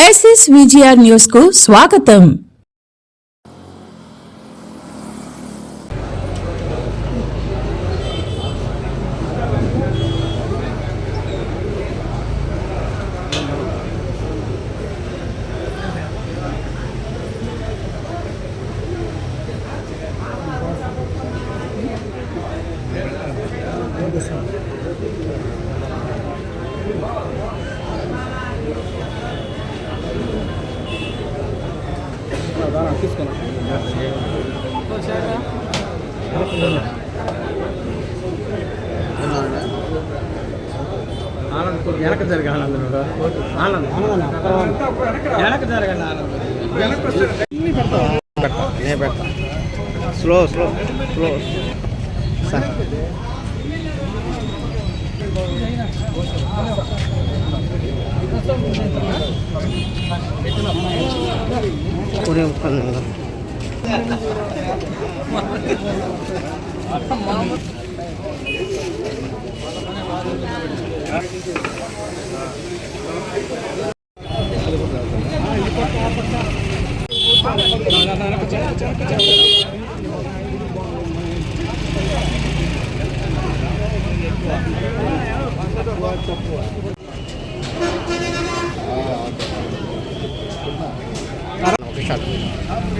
SS VGR news కు స్వాగతం ఆనంద్ వెనక జరగ ఆనంద్ ఆనంద్. వెనక జరగండి ఆనంద్. పెడతా నేను పెడతా. Slow slow slow. సార్. ఒరే ఒక్క నిమిషం. ఒక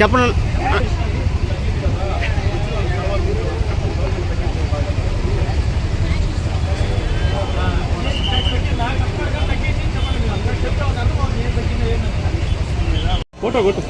చెప్పండి ఫోటో కొట్టు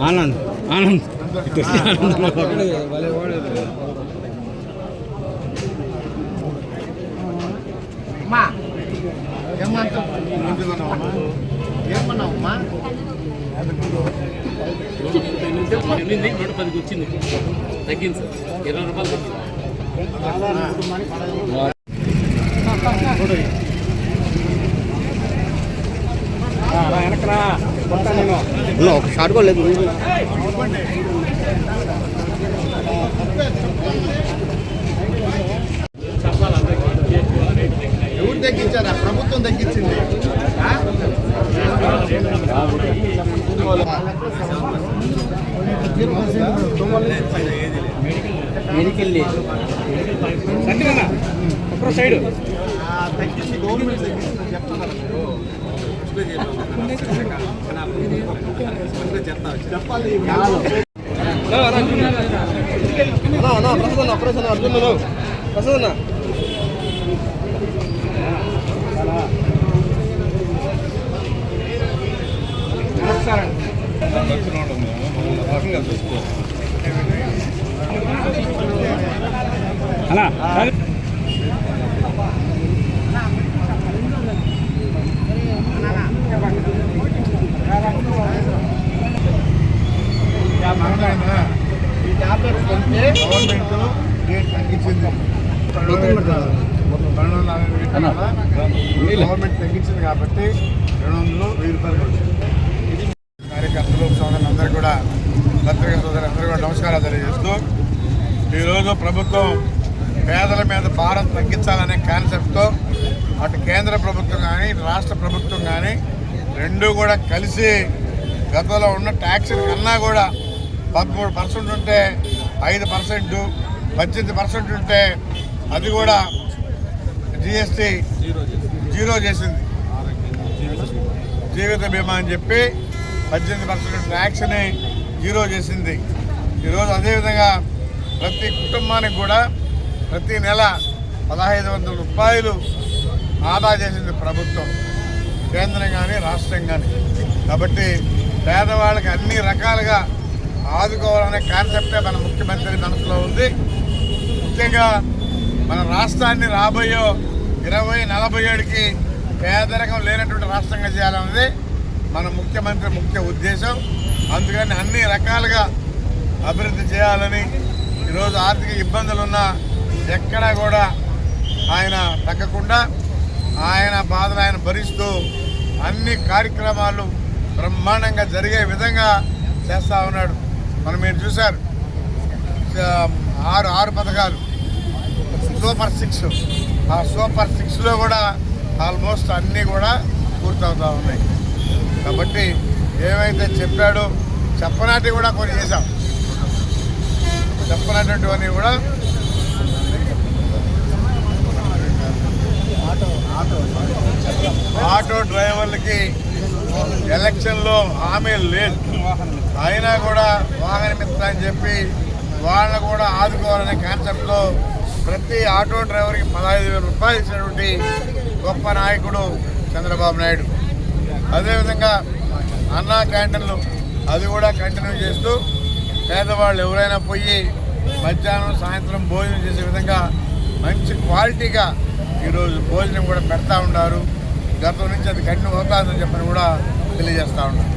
ఆనంద్ ఆనంద్ ఆనంద్ ఆనంద్ ఎందుకన్నావమ్మా? ఏమన్నావమ్మా? ఎనిమిది నూట పదికి వచ్చింది తగ్గింది సార్ ఇరవై రూపాయలు వెనకరా ఒక షాట్ కూడా లేదు తగ్గించారా ప్రభుత్వం తగ్గించింది ఒక్కరో సైడ్. ఆ, తగ్గింది గవర్నమెంట్ చెప్తున్నారు చెప్పాలి. ప్రసాద్ ప్రసాద్ అర్జున్ ప్రసాద్ అలా? ఈ టాబ్లెట్స్ కొంటే గవర్నమెంట్ రేట్ తగ్గించింది? గవర్నమెంట్ తగ్గించింది కాబట్టి రెండు వందలు వెయ్యి రూపాయలు కార్యకర్తలు సోదరులందరూ కూడా పత్రికా సోదరులందరూ కూడా నమస్కారాలు తెలియజేస్తూ ఈరోజు ప్రభుత్వం పేదల మీద భారం తగ్గించాలనే కాన్సెప్ట్తో అటు కేంద్ర ప్రభుత్వం కానీ రాష్ట్ర ప్రభుత్వం కానీ రెండు కూడా కలిసి గతంలో ఉన్న ట్యాక్స్ కన్నా కూడా పదమూడు పర్సెంట్ ఉంటే ఐదు పర్సెంట్ పద్దెనిమిది పర్సెంట్ ఉంటే అది కూడా జిఎస్టీ జీరో చేసింది. జీవిత బీమా అని చెప్పి పద్దెనిమిది పర్సెంట్ ట్యాక్స్ని జీరో చేసింది. ఈరోజు అదేవిధంగా ప్రతి కుటుంబానికి కూడా ప్రతి నెల పదహైదు వందల రూపాయలు ఆదా చేసింది ప్రభుత్వం. కేంద్రం కానీ రాష్ట్రం కానీ కాబట్టి పేదవాళ్ళకి అన్ని రకాలుగా ఆదుకోవాలనే కాన్సెప్టే మన ముఖ్యమంత్రి మనసులో ఉంది. ముఖ్యంగా మన రాష్ట్రాన్ని రాబోయే ఇరవై నలభై ఏడుకి పేదరికం లేనటువంటి రాష్ట్రంగా చేయాలన్నది మన ముఖ్యమంత్రి ముఖ్య ఉద్దేశం. అందుకని అన్ని రకాలుగా అభివృద్ధి చేయాలని ఈరోజు ఆర్థిక ఇబ్బందులున్నా ఎక్కడా కూడా ఆయన తగ్గకుండా ఆయన బాధలు ఆయన భరిస్తూ అన్ని కార్యక్రమాలు బ్రహ్మాండంగా జరిగే విధంగా చేస్తూ ఉన్నాడు. మనం మీరు చూశారు. ఆరు ఆరు పథకాలు. Super six. ఆ సూపర్ సిక్స్లో కూడా ఆల్మోస్ట్ అన్నీ కూడా పూర్తవుతూ ఉన్నాయి. కాబట్టి ఏమైతే చెప్పాడో చెప్పనాటి కూడా కొన్ని చేశాం. చెప్పనటువంటివన్నీ కూడా ఆటో డ్రైవర్లకి ఎలక్షన్లో హామీ లేదు. అయినా కూడా వాహన మిత్ర అని చెప్పి వాళ్ళని కూడా ఆదుకోవాలనే కాన్సెప్ట్లో ప్రతి ఆటో డ్రైవర్కి పదహైదు వేల రూపాయలు ఇచ్చినటువంటి గొప్ప నాయకుడు చంద్రబాబు నాయుడు. అదేవిధంగా అన్నా క్యాంటీన్లు అది కూడా కంటిన్యూ చేస్తూ పేదవాళ్ళు ఎవరైనా పోయి మధ్యాహ్నం సాయంత్రం భోజనం చేసే విధంగా మంచి క్వాలిటీగా ఈరోజు భోజనం కూడా పెడతా ఉన్నారు. గతం నుంచి అది కంటిన్యూ అవుతుందని చెప్పని కూడా తెలియజేస్తూ ఉన్నారు